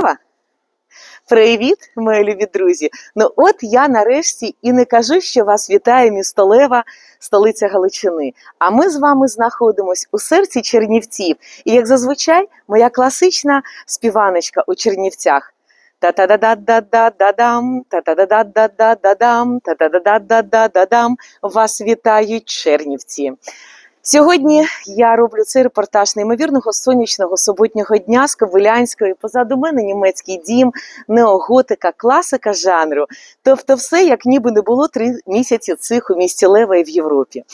Ова! Привіт, мої любі друзі! Ну от я нарешті і не кажу, що вас вітає місто Лева, столиця Галичини. А ми з вами знаходимось у серці Чернівців. І як зазвичай, моя класична співаночка у Чернівцях. Та-та-да-да-да-да-дам, та-та-да-да-да-да-дам, та-та-да-да-да-да-да-дам. Вас вітають чернівці. Сьогодні я роблю цей репортаж неймовірного сонячного суботнього дня з Кобилянської. Позаду мене німецький дім, неоготика, класика жанру. Тобто, все як ніби не було три місяці цих у місті Лева і в Європі.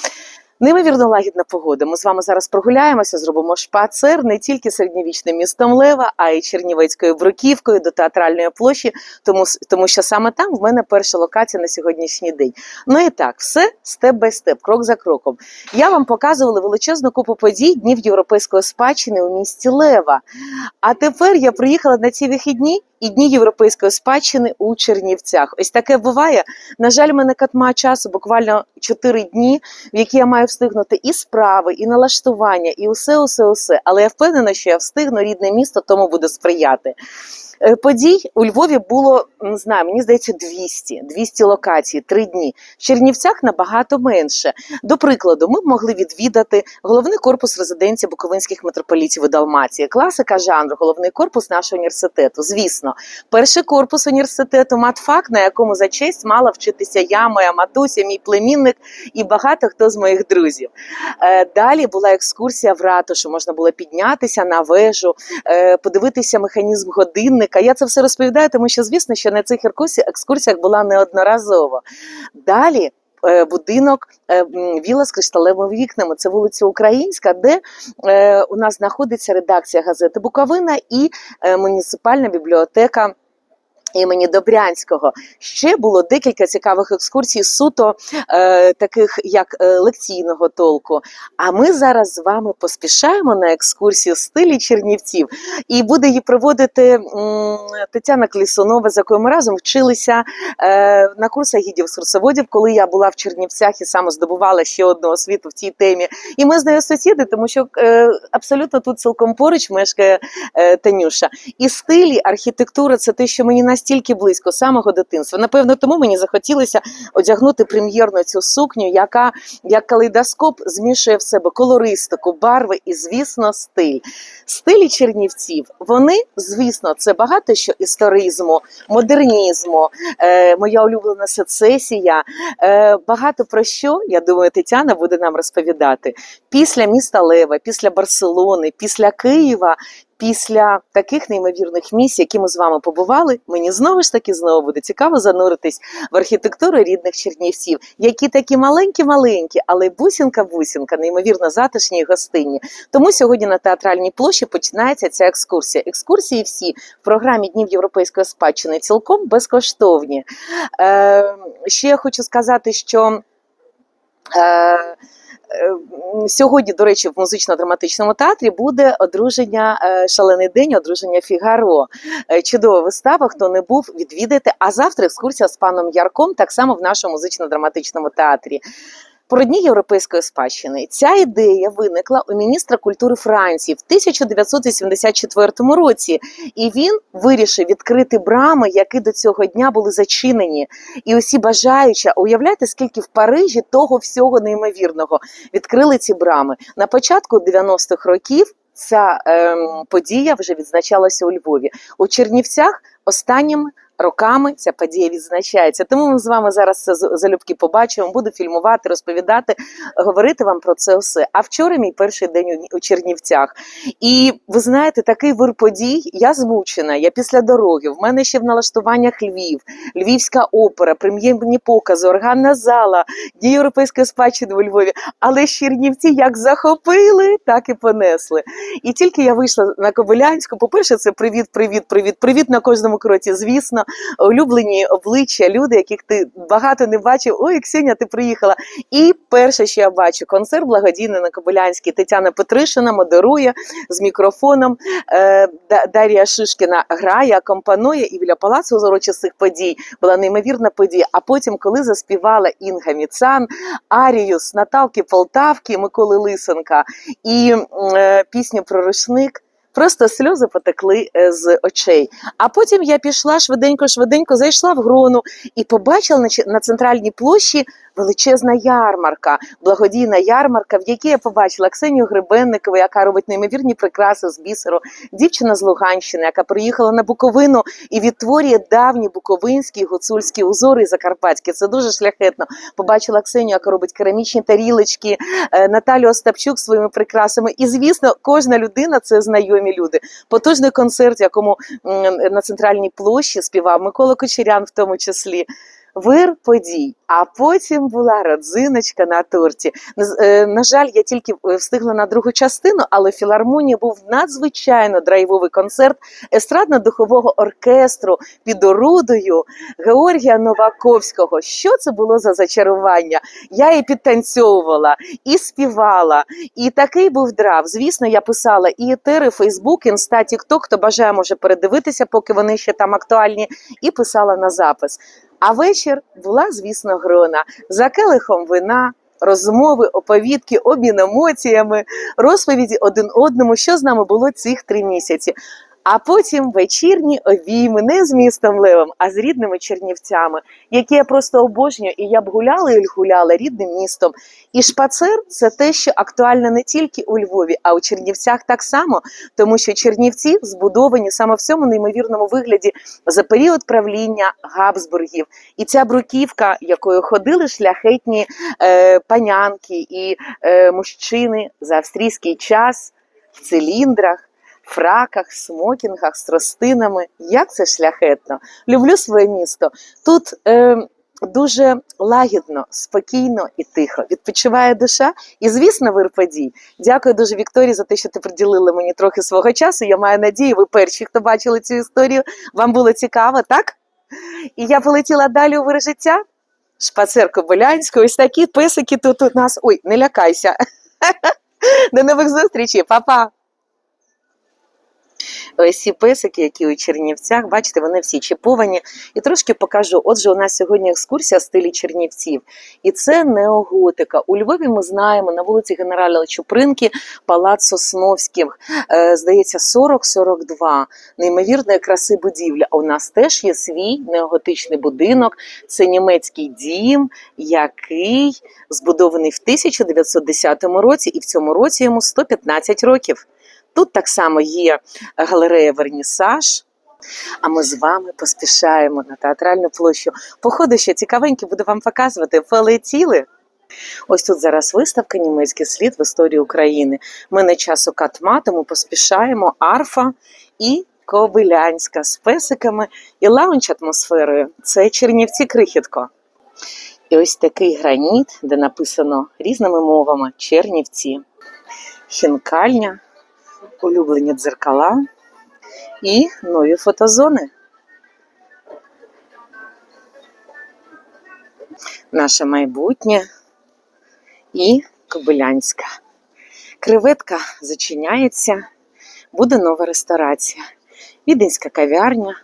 Неймовірно лагідна погода. Ми з вами зараз прогуляємося, зробимо шпацер не тільки середньовічним містом Лева, а й Чернівецькою бруківкою до театральної площі, тому, тому що саме там в мене перша локація на сьогоднішній день. Ну і так, все степ бай степ, крок за кроком. Я вам показувала величезну купу подій днів європейської спадщини у місті Лева. А тепер я приїхала на ці вихідні і дні європейської спадщини у Чернівцях. Ось таке буває. На жаль, мене катма часу буквально 4 дні, в які я маю встигнути і справи, і налаштування, і усе, усе, усе. Але я впевнена, що я встигну рідне місто, тому буде сприяти. Е, Подій у Львові було не знаю, мені здається, 200, 200 локацій, три дні. В Чернівцях набагато менше. До прикладу, ми б могли відвідати головний корпус резиденції Буковинських митрополітів у Далмації, класика жанру, головний корпус нашого університету. Звісно, перший корпус університету матфак, на якому за честь мала вчитися я, моя матуся, мій племінник і багато хто з моїх друзів. Е, Далі була екскурсія в ратушу. Можна було піднятися на вежу, е, подивитися механізм годинника. Я це все розповідаю, тому що, звісно, що на цих екскурсіях була неодноразово. Далі. е, Будинок е, віла з кришталевими вікнами. Це вулиця Українська, де е, у нас знаходиться редакція газети Буковина і муніципальна бібліотека. Імені Добрянського ще було декілька цікавих екскурсій, суто е, таких як е, лекційного толку. А ми зараз з вами поспішаємо на екскурсію в стилі Чернівців, і буде її проводити м, Тетяна Клісунова, з якою ми разом вчилися е, на курсах гідів сурсоводів, коли я була в Чернівцях і саме здобувала ще одну освіту в цій темі. І ми з нею сусіди, тому що е, абсолютно тут цілком поруч мешкає е, Танюша. І стилі, архітектура це те, що мені настільки близько з самого дитинства. Напевно, тому мені захотілося одягнути прем'єрну цю сукню, яка як калейдоскоп змішує в себе колористику, барви і, звісно, стиль. Стилі чернівців, вони, звісно, це багато що історизму, модернізму, е, моя улюблена сецесія. Е, багато про що, я думаю, Тетяна буде нам розповідати. Після міста Лева, після Барселони, після Києва. Після таких неймовірних місць, які ми з вами побували, мені знову ж таки знову буде цікаво зануритись в архітектуру рідних чернівців, які такі маленькі-маленькі, але бусінка-бусінка, неймовірно затишні і гостинні. Тому сьогодні на театральній площі починається ця екскурсія. Екскурсії всі в програмі Днів Європейської спадщини цілком безкоштовні. Е, ще я хочу сказати, що. Е, Сьогодні, до речі, в музично-драматичному театрі буде одруження е, Шалений день, одруження Фігаро. Е, Чудова вистава. Хто не був, відвідайте. А завтра екскурсія з паном Ярком, так само в нашому музично-драматичному театрі. Про дні європейської спадщини ця ідея виникла у міністра культури Франції в 1984 році, і він вирішив відкрити брами, які до цього дня були зачинені. І усі бажаючі, уявляєте, скільки в Парижі того всього неймовірного відкрили ці брами на початку 90-х років. Ця ем, подія вже відзначалася у Львові у Чернівцях. Останніми роками ця подія відзначається. Тому ми з вами зараз це залюбки побачимо. Буду фільмувати, розповідати, говорити вам про це все. А вчора мій перший день у- Чернівцях. І ви знаєте, такий вир подій. Я змучена. Я після дороги. В мене ще в налаштуваннях Львів, Львівська опера, прем'єрні покази, органна зала, дні європейської спадщини у Львові. Але Чернівці як захопили, так і понесли. І тільки я вийшла на Кобилянську, по-перше, це привіт, привіт, привіт, привіт на кожному кроці. Звісно, улюблені обличчя, люди, яких ти багато не бачив. Ой, Ксюня, ти приїхала. І перше, що я бачу, концерт благодійний на Кобилянській. Тетяна Петришина модерує з мікрофоном. Е, Дар'я Шишкіна грає, акомпанує, і біля палацу урочистих подій була неймовірна подія. А потім, коли заспівала Інга Міцан, Арію з Наталки Полтавки, Миколи Лисенка і е, пісню про рушник. Просто сльози потекли е, з очей. А потім я пішла швиденько-швиденько, зайшла в грону і побачила на, центральній площі величезна ярмарка, благодійна ярмарка, в якій я побачила Ксенію Гребенникову, яка робить неймовірні прикраси з бісеру, дівчина з Луганщини, яка приїхала на Буковину і відтворює давні буковинські гуцульські узори і закарпатські. Це дуже шляхетно. Побачила Ксенію, яка робить керамічні тарілочки, е, Наталю Остапчук своїми прикрасами. І звісно, кожна людина це знайомі люди. Потужний концерт, якому на центральній площі співав Микола Кочерян, в тому числі. Вир подій, а потім була родзиночка на торті. Е, На жаль, я тільки е, встигла на другу частину, але в філармонії був надзвичайно драйвовий концерт естрадно-духового оркестру під орудою Георгія Новаковського. Що це було за зачарування? Я і підтанцьовувала, і співала, і такий був драв. Звісно, я писала і етери, Фейсбук, Інста, Тікток, хто бажає, може передивитися, поки вони ще там актуальні, і писала на запис. А вечір була, звісно, грона за келихом вина. Розмови, оповідки, обмін емоціями, розповіді один одному, що з нами було цих три місяці. А потім вечірні обійми не з містом Левом, а з рідними чернівцями, які я просто обожнюю, і я б гуляла і гуляла рідним містом. І шпацер це те, що актуально не тільки у Львові, а у Чернівцях так само, тому що Чернівці збудовані саме в цьому неймовірному вигляді за період правління Габсбургів. І ця бруківка, якою ходили шляхетні е, панянки і е, мужчини за австрійський час в циліндрах. Фраках, смокінгах з тростинами. Як це шляхетно. Люблю своє місто. Тут е, дуже лагідно, спокійно і тихо. Відпочиває душа. І, звісно, вир подій. Дякую дуже Вікторії за те, що ти приділила мені трохи свого часу. Я маю надію, ви перші, хто бачили цю історію. Вам було цікаво, так? І я полетіла далі у вир життя. Шпацер Кобилянську. Ось такі писики тут у нас. Ой, не лякайся. До нових зустрічей, Па-па! Ці писики, які у Чернівцях, бачите, вони всі чіповані. І трошки покажу. Отже, у нас сьогодні екскурсія в стилі Чернівців. І це неоготика. У Львові ми знаємо на вулиці Генерала Чупринки, палац Сосновських, е, здається, 40-42. Неймовірної краси будівля. А у нас теж є свій неоготичний будинок. Це німецький дім, який збудований в 1910 році, і в цьому році йому 115 років. Тут так само є галерея Вернісаж. А ми з вами поспішаємо на театральну площу. Походу, ще цікавенькі буду вам показувати. Полетіли. Ось тут зараз виставка Німецький слід в історії України. Ми на часу катма, тому поспішаємо арфа і Кобилянська з песиками і лаунч атмосферою. Це Чернівці крихітко. І ось такий граніт, де написано різними мовами Чернівці, хінкальня улюблені дзеркала і нові фотозони. Наше майбутнє і Кобилянська. Креветка зачиняється, буде нова ресторація. Віденська кав'ярня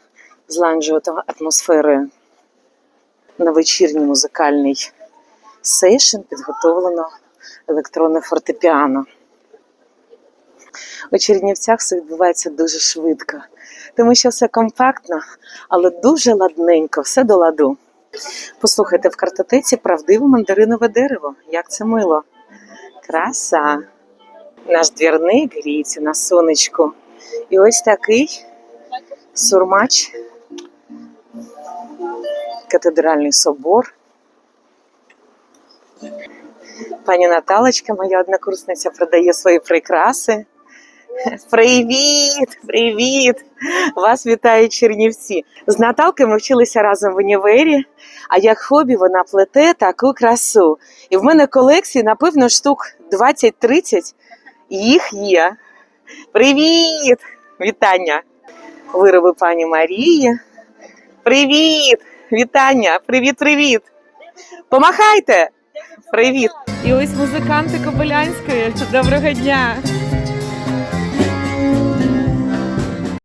з ланжевою атмосферою. На вечірній музикальний сейшн підготовлено електронне фортепіано. У Чернівцях все відбувається дуже швидко, тому що все компактно, але дуже ладненько, все до ладу. Послухайте в картотеці правдиве мандаринове дерево. Як це мило. Краса. Наш двірник гріється на сонечку. І ось такий сурмач, катедральний собор. Пані Наталочка, моя однокурсниця, продає свої прикраси. Привіт, привіт! Вас вітають Чернівці. З Наталкою ми вчилися разом в універі, а як хобі вона плете таку красу. І в мене колекції, напевно, штук 20-30 їх є. Привіт! Вітання! Вироби пані Марії. Привіт! Вітання! Привіт-привіт! Помахайте! Привіт! І ось музиканти Кобилянської. Доброго дня!